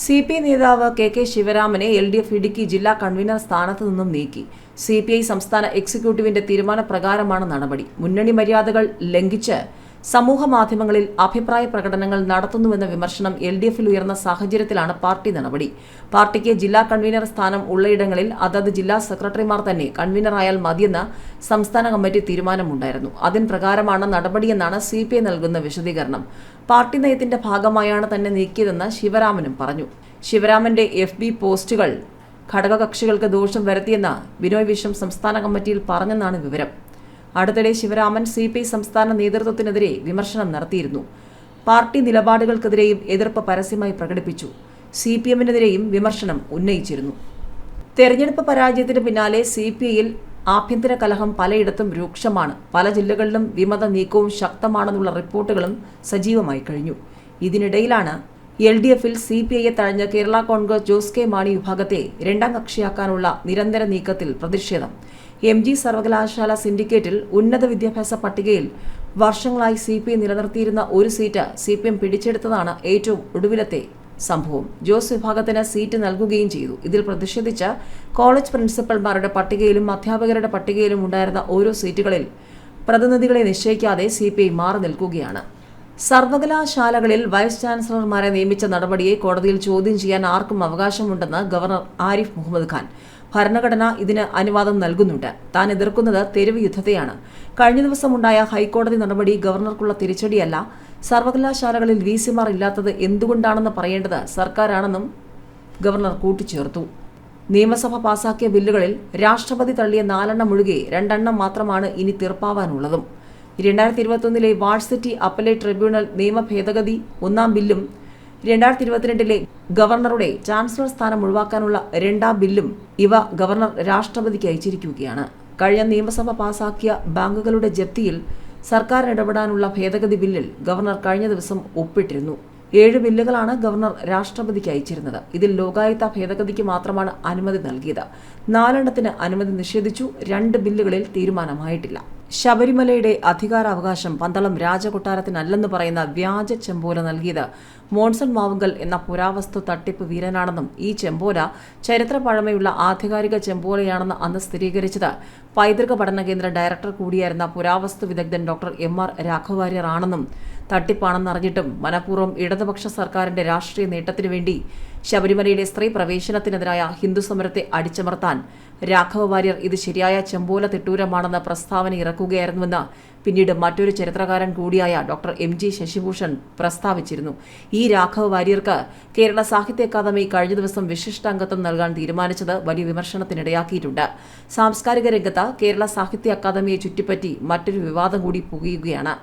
C P നേതാവ് K K ശിവരാമനെ L D F Idukki ജില്ലാ കൺവീനർ സ്ഥാനത്തു നിന്നും നീക്കി. സി പി ഐ സംസ്ഥാന എക്സിക്യൂട്ടീവിന്റെ തീരുമാനപ്രകാരമാണ് നടപടി. മുന്നണി മര്യാദകൾ ലംഘിച്ച് സമൂഹ മാധ്യമങ്ങളിൽ അഭിപ്രായ പ്രകടനങ്ങൾ നടത്തുന്നുവെന്ന വിമർശനം എൽ ഡി എഫിൽ ഉയർന്ന സാഹചര്യത്തിലാണ് പാർട്ടി നടപടി. പാർട്ടിക്ക് ജില്ലാ കൺവീനർ സ്ഥാനം ഉള്ളയിടങ്ങളിൽ അതത് ജില്ലാ സെക്രട്ടറിമാർ തന്നെ കൺവീനറായാൽ മതിയെന്ന സംസ്ഥാന കമ്മിറ്റി തീരുമാനമുണ്ടായിരുന്നു. അതിൻ പ്രകാരമാണ് നടപടിയെന്നാണ് സി പി ഐ നൽകുന്ന വിശദീകരണം. പാർട്ടി നയത്തിന്റെ ഭാഗമായാണ് തന്നെ നീക്കിയതെന്ന് ശിവരാമനും പറഞ്ഞു. ശിവരാമന്റെ എഫ് ബി പോസ്റ്റുകൾ ഘടകകക്ഷികൾക്ക് ദോഷം വരുത്തിയെന്ന് ബിനോയ് വിശ്വം സംസ്ഥാന കമ്മിറ്റിയിൽ പറഞ്ഞെന്നാണ് വിവരം. അടുത്തിടെ ശിവരാമൻ സി പി സംസ്ഥാന നേതൃത്വത്തിനെതിരെ വിമർശനം നടത്തിയിരുന്നു. പാർട്ടി നിലപാടുകൾക്കെതിരെയും എതിർപ്പ് പരസ്യമായി പ്രകടിപ്പിച്ചു. സി പി എമ്മിനെതിരെയും വിമർശനം ഉന്നയിച്ചിരുന്നു. തെരഞ്ഞെടുപ്പ് പരാജയത്തിന് പിന്നാലെ സി പി ഐയിൽ ആഭ്യന്തര കലഹം പലയിടത്തും രൂക്ഷമാണ്. പല ജില്ലകളിലും വിമത നീക്കവും ശക്തമാണെന്നുള്ള റിപ്പോർട്ടുകളും സജീവമായി കഴിഞ്ഞു. ഇതിനിടയിലാണ് എൽ ഡി എഫിൽ സി പി ഐയെ തഴഞ്ഞ കേരള കോൺഗ്രസ് ജോസ് കെ മാണി വിഭാഗത്തെ രണ്ടാം കക്ഷിയാക്കാനുള്ള നിരന്തര നീക്കത്തിൽ പ്രതിഷേധം. എം ജി സർവകലാശാല സിൻഡിക്കേറ്റിൽ ഉന്നത വിദ്യാഭ്യാസ പട്ടികയിൽ വർഷങ്ങളായി സി പി ഐ നിലനിർത്തിയിരുന്ന ഒരു സീറ്റ് സി പി എം പിടിച്ചെടുത്തതാണ് ഏറ്റവും ഒടുവിലത്തെ സംഭവം. ജോസ് വിഭാഗത്തിന് സീറ്റ് നൽകുകയും ചെയ്തു. ഇതിൽ പ്രതിഷേധിച്ച കോളേജ് പ്രിൻസിപ്പൽമാരുടെ പട്ടികയിലും അധ്യാപകരുടെ പട്ടികയിലും ഉണ്ടായിരുന്ന ഓരോ സീറ്റുകളിൽ പ്രതിനിധികളെ നിശ്ചയിക്കാതെ സി പി ഐ മാറി നിൽക്കുകയാണ്. സർവകലാശാലകളിൽ വൈസ് ചാൻസലർമാരെ നിയമിച്ച നടപടിയെ കോടതിയിൽ ചോദ്യം ചെയ്യാൻ ആർക്കും അവകാശമുണ്ടെന്ന് ഗവർണർ ആരിഫ് മുഹമ്മദ് ഖാൻ. ഭരണഘടന ഇതിന് അനുവാദം നൽകുന്നുണ്ട്. താൻ എതിർക്കുന്നത് തെരുവ് യുദ്ധത്തെയാണ്. കഴിഞ്ഞ ദിവസമുണ്ടായ ഹൈക്കോടതി നടപടി ഗവർണർക്കുള്ള തിരിച്ചടിയല്ല സർവകലാശാലകളിൽ വി സിമാർ ഇല്ലാത്തത് എന്തുകൊണ്ടാണെന്ന് പറയേണ്ടത് സർക്കാരാണെന്നും ഗവർണർ കൂട്ടിച്ചേർത്തു. നിയമസഭ പാസാക്കിയ ബില്ലുകളിൽ രാഷ്ട്രപതി തള്ളിയ നാലെണ്ണം ഒഴികെ രണ്ടെണ്ണം മാത്രമാണ് ഇനി തീർപ്പാവാനുള്ളതും. രണ്ടായിരത്തി ഇരുപത്തൊന്നിലെ വാഴ്സിറ്റി അപ്പലേറ്റ് ട്രിബ്യൂണൽ നിയമ ഭേദഗതി ഒന്നാം ബില്ലും രണ്ടായിരത്തി ഇരുപത്തിരണ്ടിലെ ഗവർണറുടെ ചാൻസലർ സ്ഥാനം ഒഴിവാക്കാനുള്ള രണ്ടാം ബില്ലും ഇവ ഗവർണർ രാഷ്ട്രപതിക്ക് അയച്ചിരിക്കുകയാണ്. കഴിഞ്ഞ നിയമസഭ പാസാക്കിയ ബാങ്കുകളുടെ ജപ്തിയിൽ സർക്കാർ ഇടപെടാനുള്ള ഭേദഗതി ബില്ലിൽ ഗവർണർ കഴിഞ്ഞ ദിവസം ഒപ്പിട്ടിരുന്നു. ഏഴ് ബില്ലുകളാണ് ഗവർണർ രാഷ്ട്രപതിക്ക് അയച്ചിരുന്നത്. ഇതിൽ ലോകായുക്ത ഭേദഗതിക്ക് മാത്രമാണ് അനുമതി നൽകിയത്. നാലെണ്ണത്തിന് അനുമതി നിഷേധിച്ചു. രണ്ട് ബില്ലുകളിൽ തീരുമാനമായിട്ടില്ല. ശബരിമലയുടെ അധികാരാവകാശം പന്തളം രാജകൊട്ടാരത്തിനല്ലെന്ന് പറയുന്ന വ്യാജ ചെമ്പോല നൽകിയത്. മോൺസൺ മാവുങ്കൽ എന്ന പുരാവസ്തു തട്ടിപ്പ് വീരനാണെന്നും ഈ ചെമ്പോല ചരിത്ര പഴമയുള്ള ആധികാരിക ചെമ്പോലയാണെന്ന് അന്ന് സ്ഥിരീകരിച്ചത്. പൈതൃക പഠന കേന്ദ്ര ഡയറക്ടർ കൂടിയായിരുന്ന പുരാവസ്തു വിദഗ്ധൻ ഡോക്ടർ എം ആർ രാഘവാര്യർ ആണെന്നും തട്ടിപ്പാണെന്നറിഞ്ഞിട്ടും മനഃപൂർവം ഇടതുപക്ഷ സർക്കാരിന്റെ രാഷ്ട്രീയ നേട്ടത്തിനു വേണ്ടി ശബരിമലയിലെ സ്ത്രീ പ്രവേശനത്തിനെതിരായ ഹിന്ദു സമരത്തെ അടിച്ചമർത്താൻ രാഘവ വാര്യർ ഇത് ശരിയായ ചെമ്പോല തിട്ടൂരമാണെന്ന പ്രസ്താവന ഇറക്കുകയായിരുന്നുവെന്ന് പിന്നീട് മറ്റൊരു ചരിത്രകാരൻ കൂടിയായ ഡോക്ടർ എം ജി ശശിഭൂഷൺ പ്രസ്താവിച്ചിരുന്നു. ഈ രാഘവ വാര്യർക്ക് കേരള സാഹിത്യ അക്കാദമി കഴിഞ്ഞ ദിവസം വിശിഷ്ടാംഗത്വം നൽകാൻ തീരുമാനിച്ചത് വലിയ വിമർശനത്തിനിടയാക്കിയിട്ടുണ്ട്. സാംസ്കാരിക രംഗത്ത് കേരള സാഹിത്യ അക്കാദമിയെ ചുറ്റിപ്പറ്റി മറ്റൊരു വിവാദം കൂടി പുകയുകയാണ്.